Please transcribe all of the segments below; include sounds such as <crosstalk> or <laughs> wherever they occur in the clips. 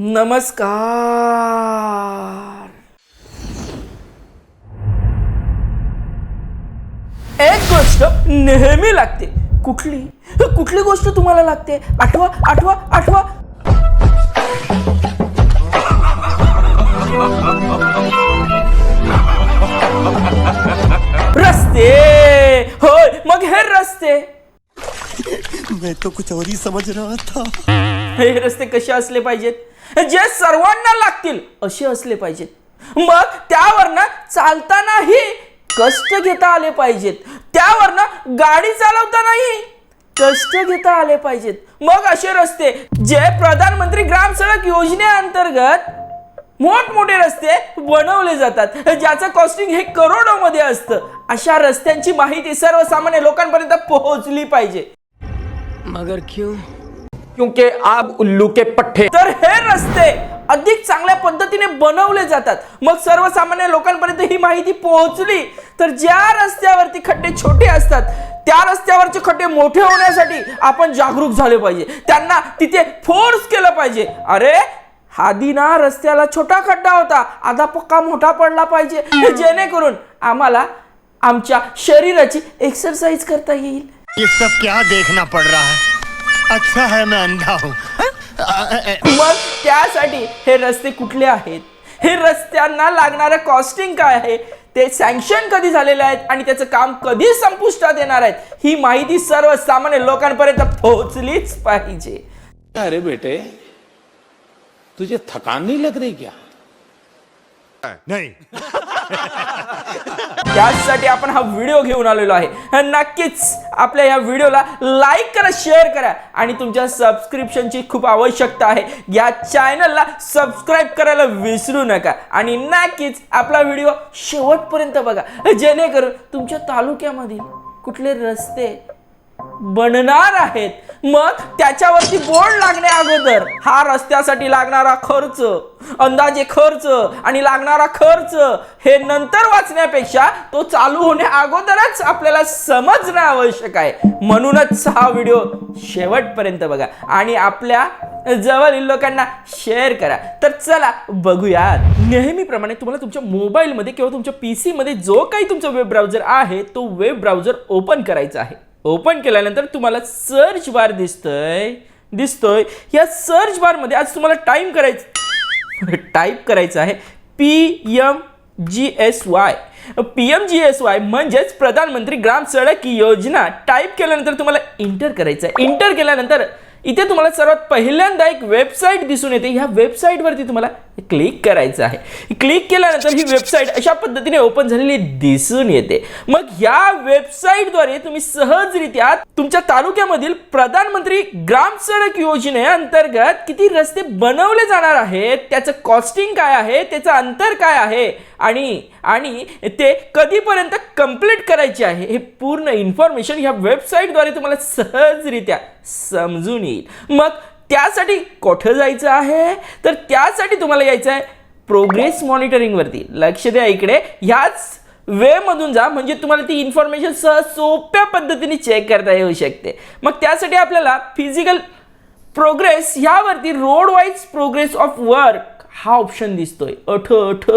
नमस्कार. एक गोष्ट नेहमी लागते. कुठली? कुठली गोष्ट तुम्हाला लागते? आठवा आठवा आठवा. रस्ते. होय मग हे रस्ते. मैं तो कुछ और ही समझ रहा था। हे रस्ते कसे असले पाहिजेत? जे सर्वांना लागतील असे असले पाहिजेत मग त्यावरनं चालतानाही कष्ट घेता आले पाहिजेत. त्यावरनं गाडी चालवतानाही कष्ट घेता आले पाहिजेत. मग असे रस्ते जे प्रधानमंत्री ग्राम सडक योजनेअंतर्गत मोठमोठे रस्ते बनवले जातात. ज्याचं कॉस्टिंग हे करोडोमध्ये असतं. अशा रस्त्यांची माहिती सर्वसामान्य लोकांपर्यंत पोहोचली पाहिजे. मगर क्यों? क्योंकि आप उल्लू के पट्टे। तर हे रस्ते अधिक चांगल्या पद्धतीने बनवले जातात. मग सर्वसामान्य लोकांपर्यंत ही माहिती पोहोचली तर ज्या रस्त्यावरती खड्डे छोटे असतात त्या रस्त्यावरचे खड्डे मोठे होण्यासाठी आपण जागरूक झाले पाहिजे. त्यांना तिथे फोर्स केलं पाहिजे. अरे आधी ना रस्त्याला छोटा खड्डा होता. आता पक्का मोठा पडला पाहिजे. जेणेकरून आम्हाला आमच्या शरीराची एक्सरसाइज करता येईल. ये सब क्या देखना पड़ रहा है? अच्छा है मैं अंधा हूँ। मग त्यासाठी हे रस्ते कुठले आहेत? हे रस्त्यांना लागणारं कॉस्टिंग काय आहे? ते सँक्शन कधी झालेले आहेत आणि त्याचं काम कधी संपुष्टात येणार आहेत? ही माहिती सर्वसामान्य लोकांपर्यंत पोहोचलीच पाहिजे. अरे बेटे तुझे थकान नहीं लग रही क्या? नहीं. <laughs> त्यासाठी आपण हा व्हिडिओ घेऊन आलेलो आहे. नक्कीच आपल्या या व्हिडिओला लाईक करा शेअर करा आणि तुमच्या सबस्क्रिप्शनची खूप आवश्यकता आहे. या चॅनलला सबस्क्राईब करायला विसरू नका आणि नक्कीच आपला व्हिडिओ शेवटपर्यंत बघा. जेणेकरून तुमच्या तालुक्यामधील कुठले रस्ते बनणार आहेत? मग त्याच्यावरती बोर्ड लागण्या अगोदर. हा रस्त्यासाठी लागणारा खर्च अंदाजे खर्च आणि लागणारा खर्च हे नंतर वाचण्यापेक्षा तो चालू होण्या अगोदरच आपल्याला समजणं आवश्यक आहे. म्हणूनच हा व्हिडिओ शेवटपर्यंत बघा आणि आपल्या जवळील लोकांना शेअर करा. तर चला बघूयात. नेहमीप्रमाणे तुम्हाला तुमच्या मोबाईलमध्ये किंवा तुमच्या पी सीमध्ये जो काही तुमचा वेब ब्राउझर आहे तो वेब ब्राउझर ओपन करायचा आहे. ओपन केल्यानंतर तुम्हाला सर्च बार दिसतोय. दिसतोय. या सर्च बारमध्ये आज तुम्हाला टाईम करायचं टाईप करायचं आहे P M G S Y P M G S Y म्हणजेच प्रधानमंत्री ग्राम सडक योजना. टाईप केल्यानंतर तुम्हाला इंटर करायचं आहे. इंटर केल्यानंतर इथे तुम्हाला सर्वात पहिल्यांदा एक वेबसाईट दिसून येते. ह्या वेबसाईटवरती तुम्हाला क्लिक करायचं आहे. क्लिक केल्यानंतर ही वेबसाईट अशा पद्धतीने ओपन झालेली दिसून येते. मग ह्या वेबसाईटद्वारे तुम्ही सहजरित्या तुमच्या तालुक्यामधील प्रधानमंत्री ग्राम सडक योजनेअंतर्गत किती रस्ते बनवले जाणार आहेत त्याचं कॉस्टिंग काय आहे त्याचं अंतर काय आहे आणि आणि ते कधीपर्यंत कंप्लीट करायचे आहे हे पूर्ण इन्फॉर्मेशन ह्या वेबसाईटद्वारे तुम्हाला सहजरित्या समजून येईल मग त्यासाठी कुठं जायचं आहे? तर त्यासाठी तुम्हाला यायचं आहे प्रोग्रेस मॉनिटरिंगवरती लक्ष द्या इकडे. ह्याच वेमधून जा. म्हणजे तुम्हाला ती इन्फॉर्मेशन सहज सोप्या पद्धतीने चेक करता येऊ शकते. मग त्यासाठी आपल्याला फिजिकल प्रोग्रेस ह्यावरती road wise progress of work हा ऑप्शन दिसतोय. अठ अठ.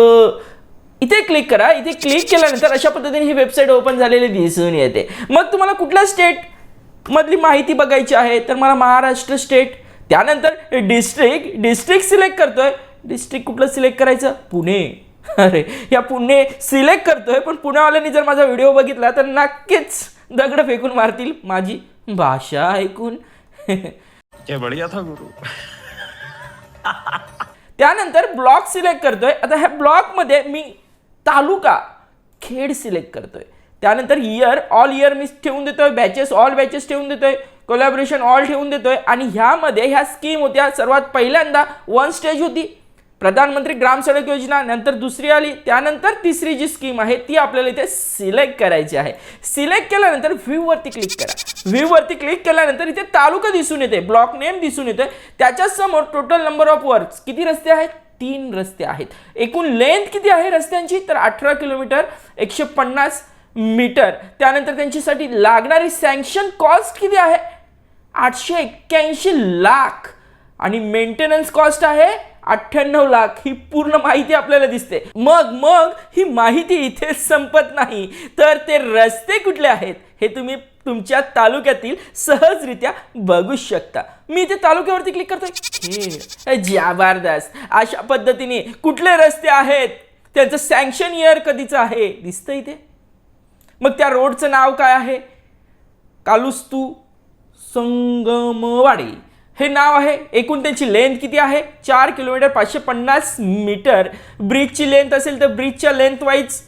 इथे क्लिक करा. इथे क्लिक केल्यानंतर अशा पद्धतीने ही वेबसाईट ओपन झालेली दिसून येते. मग तुम्हाला कुठल्या स्टेट मधली माहिती बघायची आहे तर मला महाराष्ट्र स्टेट त्यानंतर डिस्ट्रिक्ट डिस्ट्रिक्ट सिलेक्ट करतोय. डिस्ट्रिक्ट कुठलं सिलेक्ट करायचं? पुणे. अरे या पुणे सिलेक्ट करतोय पण पुण्यावाल्यांनी जर माझा व्हिडिओ बघितला तर नक्कीच दगड फेकून मारतील माझी भाषा ऐकून. ये बढ़िया था गुरु. त्यानंतर ब्लॉक सिलेक्ट करतोय. आता ह्या ब्लॉकमध्ये मी तालुका खेड सिलेक्ट करतोय. त्यानंतर इयर ऑल इयर मी ठेवून देतोय बॅचेस ऑल बॅचेस ठेवून देतोय कोलॅबरेशन ऑल ठेवून देतोय आणि ह्यामध्ये ह्या स्कीम होत्या. सर्वात पहिल्यांदा वन स्टेज होती. प्रधानमंत्री ग्राम सडक योजना नंतर दुसरी आली त्यानंतर तिसरी जी स्कीम आहे ती आपल्याला इथे सिलेक्ट करायची आहे. सिलेक्ट केल्यानंतर व्ह्यूवरती क्लिक करा. व्ह्यूवरती क्लिक केल्यानंतर इथे तालुका दिसून येते ब्लॉक नेम दिसून येतोय. त्याच्यासमोर टोटल नंबर ऑफ वर्क्स किती रस्ते आहेत? तीन रस्ते आहेत. एकूण लेंथ किती आहे रस्त्यांची? तर अठरा किलोमीटर एकशे पन्नास मीटर. त्यानंतर त्यांच्यासाठी लागणारी सँक्शन कॉस्ट किती आहे? आठशे एक्क्याऐंशी लाख. आणि मेंटेनन्स कॉस्ट आहे अठ्ठ्याण्णव लाख. ही पूर्ण माहिती आपल्याला दिसते. मग मग ही माहिती इथे संपत नाही. तर ते रस्ते कुठले आहेत? हे तुम्ही तुमच्या तालुक्यातील सहजरित्या बघू शकता. मी इथे तालुक्यावरती क्लिक करतोय. हे जबरदस्त. अशा पद्धतीने कुठले रस्ते आहेत? त्यांचं सँक्शन इयर कधीचं आहे? दिसतं इथे. मग त्या रोडचं नाव काय आहे? कालुस्तू संगमवाडी. हे नाव आहे. एकूण त्यांची लेंथ किती आहे? चार किलोमीटर पाचशे पन्नास मीटर ब्रिजची लेंथ असेल तर ब्रिजच्या लेंथ वाईज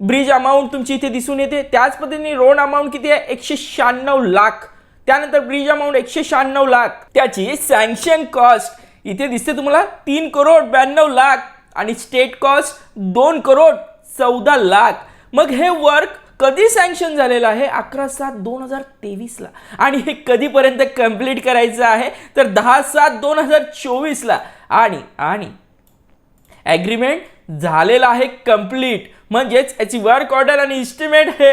ब्रिज अमाऊंट तुमची इथे दिसून येते. त्याच पद्धतीने रोड अमाऊंट किती आहे? एकशे शहाण्णव लाख. त्यानंतर ब्रिज अमाऊंट एकशे शहाण्णव लाख. त्याची सँक्शन कॉस्ट इथे दिसते तुम्हाला तीन करोड ब्याण्णव लाख आणि स्टेट कॉस्ट दोन करोड चौदा लाख. मग हे वर्क कधी सँक्शन झालेलं आहे? अकरा सात दोन हजार तेवीसला. आणि हे कधीपर्यंत कंप्लीट करायचं आहे? तर दहा सात दोन हजार चोवीसला. आणि आणि ॲग्रीमेंट झालेलं आहे कंप्लीट म्हणजेच याची वर्क ऑर्डर आणि इस्टिमेट हे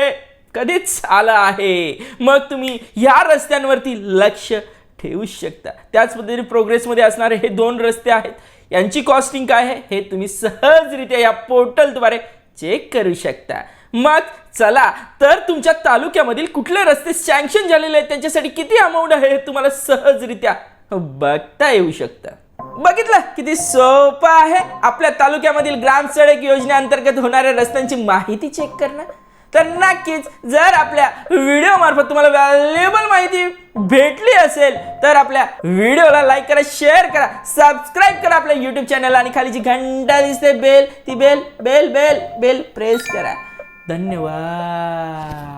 कधीच आलं आहे? मग तुम्ही ह्या रस्त्यांवरती लक्ष ठेवू शकता. त्याच पद्धतीने प्रोग्रेसमध्ये असणारे हे दोन रस्ते आहेत. यांची कॉस्टिंग काय आहे? हे तुम्ही सहजरित्या या पोर्टलद्वारे चेक करू शकता. मग चला तर तुमच्या तालुक्यामधील कुठले रस्ते सँक्शन झालेले आहेत? त्यांच्यासाठी किती अमाऊंट आहे हे तुम्हाला सहजरित्या बघता येऊ शकतं. बघितलं किती सोपं आहे? आपल्या तालुक्यामधील ग्राम सडक योजनेअंतर्गत होणाऱ्या रस्त्यांची माहिती चेक करणं. तर नक्कीच जर आपल्या व्हिडिओ मार्फत तुम्हाला व्हॅल्युएबल माहिती भेटली असेल तर आपल्या व्हिडिओला लाईक करा शेअर करा सबस्क्राईब करा आपल्या यूट्यूब चॅनलला आणि खाली जी घंटा दिसते बेल ती bell bell bell bell press करा. धन्यवाद.